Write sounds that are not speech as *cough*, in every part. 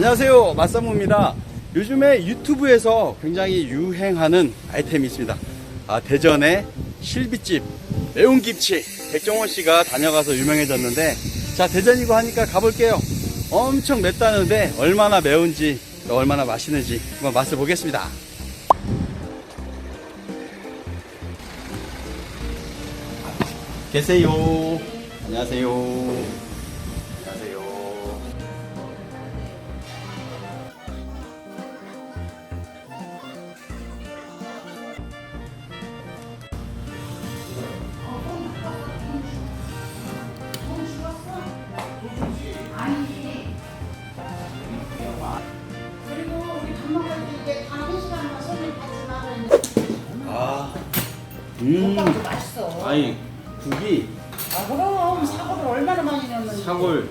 안녕하세요. 맛사무입니다. 요즘에 유튜브에서 굉장히 유행하는 아이템이 있습니다. 아, 대전의 실비집 매운 김치. 백종원 씨가 다녀가서 유명해졌는데 자 대전이고 하니까 가볼게요. 엄청 맵다는데 얼마나 매운지 또 얼마나 맛있는지 한번 맛을 보겠습니다. 계세요. 안녕하세요 음, 먹방도 맛있어. 아니 국이 아 그럼 사고를 얼마나 많이 넣는지. 사골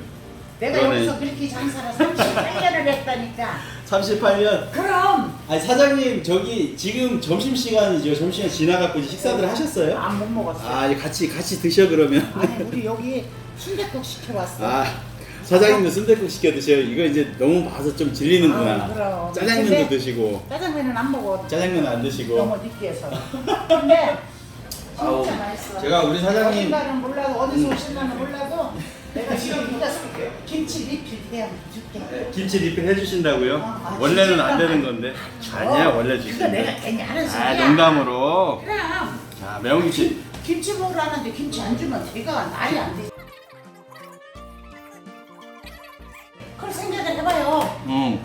내가 그러네. 여기서 그렇게 장사를 38년을 했다니까. *laughs* 38년. 그럼 아니 사장님 저기 지금 점심 시간이죠. 점심 시간 지나갖고 이제 식사들 하셨어요? 안 못 먹었어. 아, 이제 같이 같이 드셔 그러면. 아니 *laughs* 우리 여기 순대국 시켜 왔어. 아, 사장님도 순대국 시켜 드셔요. 이거 이제 너무 봐서 좀 질리는구나. 아, 그럼. 짜장면도 근데- 드시고 짜장면은 안 먹어. 짜장면 안 드시고. 너무 느끼해서. 근데 아우, 진짜 맛있어. 제가 우리 사장님- 어딘가는 몰라도 어디서 오신가는 몰라도 내가 지금 이거 김치 리필 그냥 줄게. 네, 김치 리필 해주신다고요? 아, 원래는 안 되는 건데. 아니야 원래 그거 주시는데. 내가 괜히 하는 소리야. 아 농담으로. 그럼 자 매운 김치. 김치 먹으러 하는데 김치 안 주면 제가 날이 안 돼. 그걸 생각을 해봐요. 음.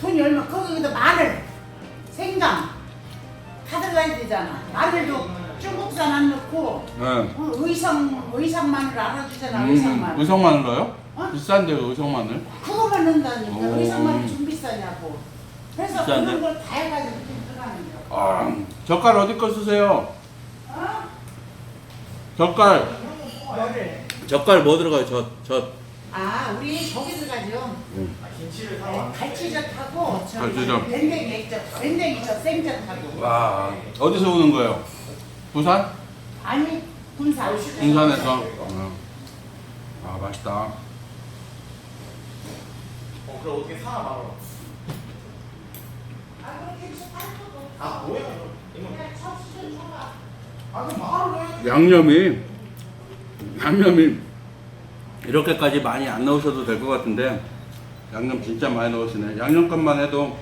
돈이 얼마? 거기다 마늘, 생강 다 들어가야 되잖아. 마늘도 중국산 안 넣고 네. 그 의성 의성 마늘 알아주잖아. 의성 음, 마늘. 의성 마늘로요? 어? 비싼데 의성 마늘? 그거만 넣는다니까. 오. 의성 마늘 좀 비싸냐고. 그래서 비싼데? 그런 걸 다 해가지고 이렇게 들어가는 거야. 아, 젓갈 어디 거 쓰세요? 어? 젓갈. 뭐를? 젓갈 뭐 들어가요? 젓, 젓. 아, 우리 저기 들어가죠. 음. 네, 갈치젓하고 갈치젓. 밴댕이 액젓, 밴댕이젓 생젓하고. 와, 어디서 오는 거예요? 부산? 아니, 군산. 군산에서. 어. 아, 맛있다. 어, 그럼 어떻게 사나 바로? 아. 아, 뭐야? 이거. 아, 그럼 말을 해. 양념이, 양념이 이렇게까지 많이 안 넣으셔도 될 것 같은데, 양념 진짜 많이 넣으시네. 양념값만 해도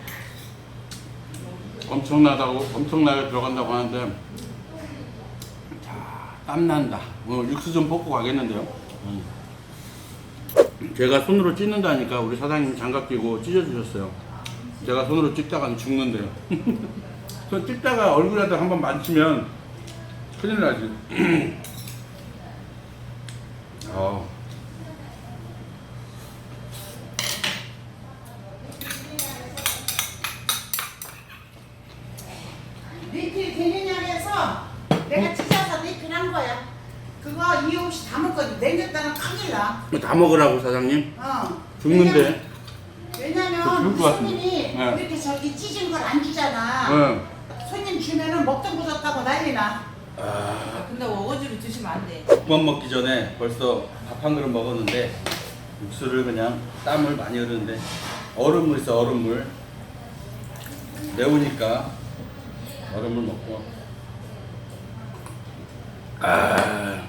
엄청나다고, 엄청나게 들어간다고 하는데, 자, 땀난다. 어, 육수 좀 볶고 가겠는데요. 음. 제가 손으로 찢는다니까 우리 사장님 장갑 끼고 찢어주셨어요. 제가 손으로 찍다가는 죽는데요. *laughs* 손 찍다가 얼굴에다 한번 만지면 큰일 나지. *clears throat* 어. 리필 되느냐 해서 내가 찢어서 리필한 거야. 그거 이용시 다 먹거든. 냉겼다는 큰일 나. 다 먹으라고 사장님? 어. 죽는데. 왜냐- 왜냐면 그. 손님이 네. 이렇게 저기 찢은 걸 안 주잖아. 응. 손님 주면은 먹던 굳었다고 난리 나. 아, 근데 어거지로 드시면 안 돼. 국밥 먹기 전에 벌써 밥 한 그릇 먹었는데 육수를 그냥 땀을 많이 흐르는데 얼음물 있어 얼음물 매우니까 얼음물 먹고 아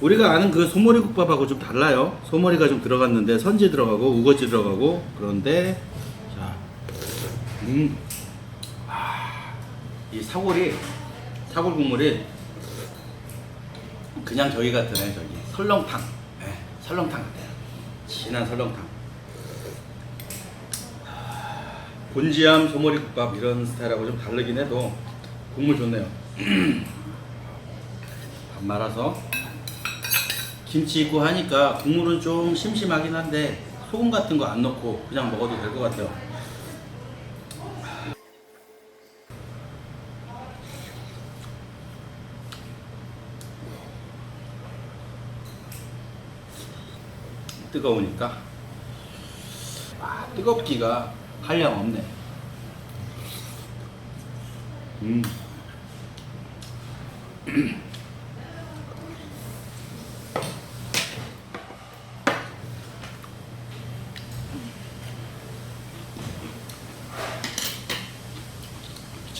우리가 아는 그 소머리 국밥하고 좀 달라요. 소머리가 좀 들어갔는데 선지 들어가고 우거지 들어가고 그런데 자 음. 아, 이 사골이 사골 국물이 그냥 저기 같으네 저기. 설렁탕. 네, 설렁탕 같아요. 진한 설렁탕. 하, 곤지암 소머리 국밥 이런 스타일하고 좀 다르긴 해도 국물 좋네요. *clears throat* 밥 말아서 김치 있고 하니까 국물은 좀 심심하긴 한데 소금 같은 거 안 넣고 그냥 먹어도 될 것 같아요 뜨거우니까 아, 뜨겁기가 한량 없네. 음. *clears throat*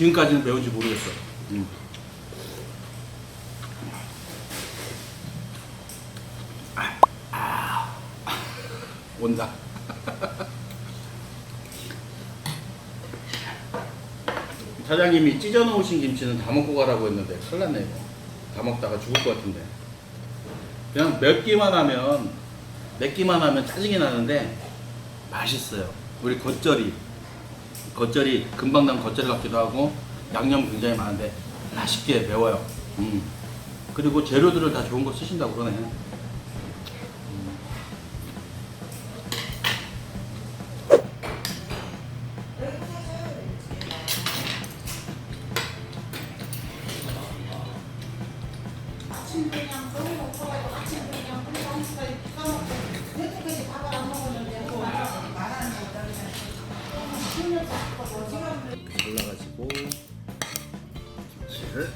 지금까지는 매운지 모르겠어. 음. 아, 아, 온다. *laughs* 사장님이 찢어 놓으신 김치는 다 먹고 가라고 했는데 큰일 났네 이거. 다 먹다가 죽을 것 같은데. 그냥 맵기만 하면 맵기만 하면 짜증이 나는데 맛있어요. 우리 겉절이 겉절이 금방 난 겉절이 같기도 하고 양념 굉장히 많은데 맛있게 매워요. 음. 그리고 재료들을 다 좋은 거 쓰신다고 그러네. 그냥 잘라가지고 김치를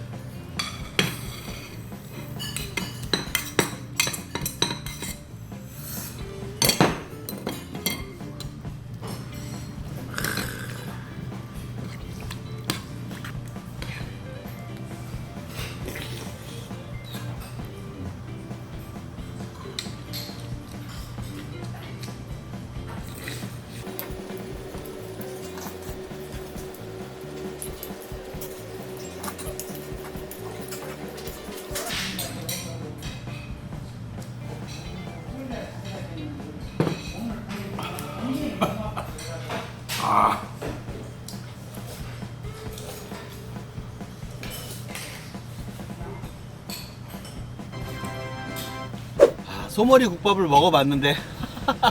소머리 국밥을 먹어봤는데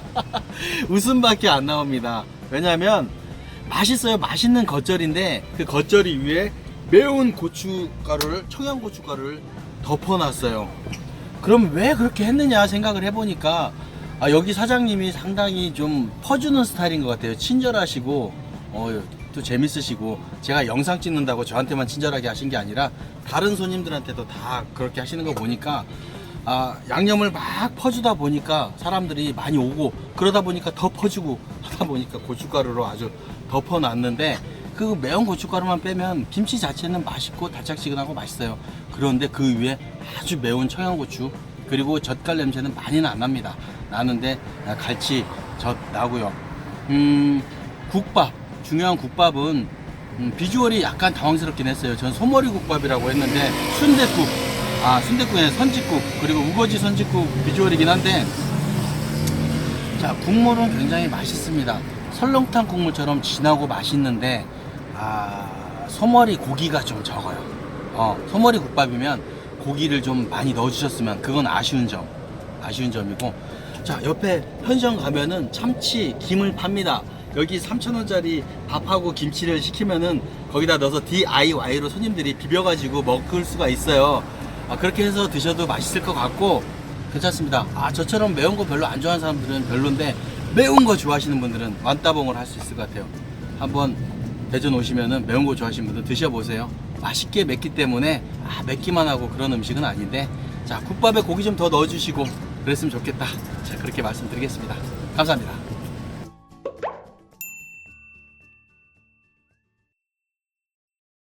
*laughs* 웃음밖에 안 나옵니다. 왜냐면 맛있어요. 맛있는 겉절인데 그 겉절이 위에 매운 고춧가루를 청양 고춧가루를 덮어놨어요. 그럼 왜 그렇게 했느냐 생각을 해보니까 아, 여기 사장님이 상당히 좀 퍼주는 스타일인 것 같아요. 친절하시고 어, 또 재밌으시고 제가 영상 찍는다고 저한테만 친절하게 하신 게 아니라 다른 손님들한테도 다 그렇게 하시는 거 보니까 아, 양념을 막 퍼주다 보니까 사람들이 많이 오고 그러다 보니까 더 퍼주고 *laughs* 하다 보니까 고춧가루로 아주 덮어놨는데 그 매운 고춧가루만 빼면 김치 자체는 맛있고 달짝지근하고 맛있어요. 그런데 그 위에 아주 매운 청양고추 그리고 젓갈 냄새는 많이는 안 납니다. 나는데 아, 갈치 젓 나고요. 음 국밥 중요한 국밥은 음, 비주얼이 약간 당황스럽긴 했어요. 전 소머리 국밥이라고 했는데 순대국 아 순대국에 선짓국 그리고 우거지 선짓국 비주얼이긴 한데 자 국물은 굉장히 맛있습니다. 설렁탕 국물처럼 진하고 맛있는데 아 소머리 고기가 좀 적어요. 어 소머리 국밥이면 고기를 좀 많이 넣어주셨으면 그건 아쉬운 점 아쉬운 점이고 자 옆에 편의점 가면은 참치 김을 팝니다. 여기 3,000원짜리 밥하고 김치를 시키면은 거기다 넣어서 DIY로 손님들이 비벼가지고 먹을 수가 있어요. 아, 그렇게 해서 드셔도 맛있을 것 같고 괜찮습니다. 아 저처럼 매운 거 별로 안 좋아하는 사람들은 별론데 매운 거 좋아하시는 분들은 완따봉을 할 수 있을 것 같아요. 한번 대전 오시면은 매운 거 좋아하시는 분들 드셔보세요. 맛있게 맵기 때문에 아 맵기만 하고 그런 음식은 아닌데 자 국밥에 고기 좀 더 넣어주시고 그랬으면 좋겠다. 자 그렇게 말씀드리겠습니다. 감사합니다.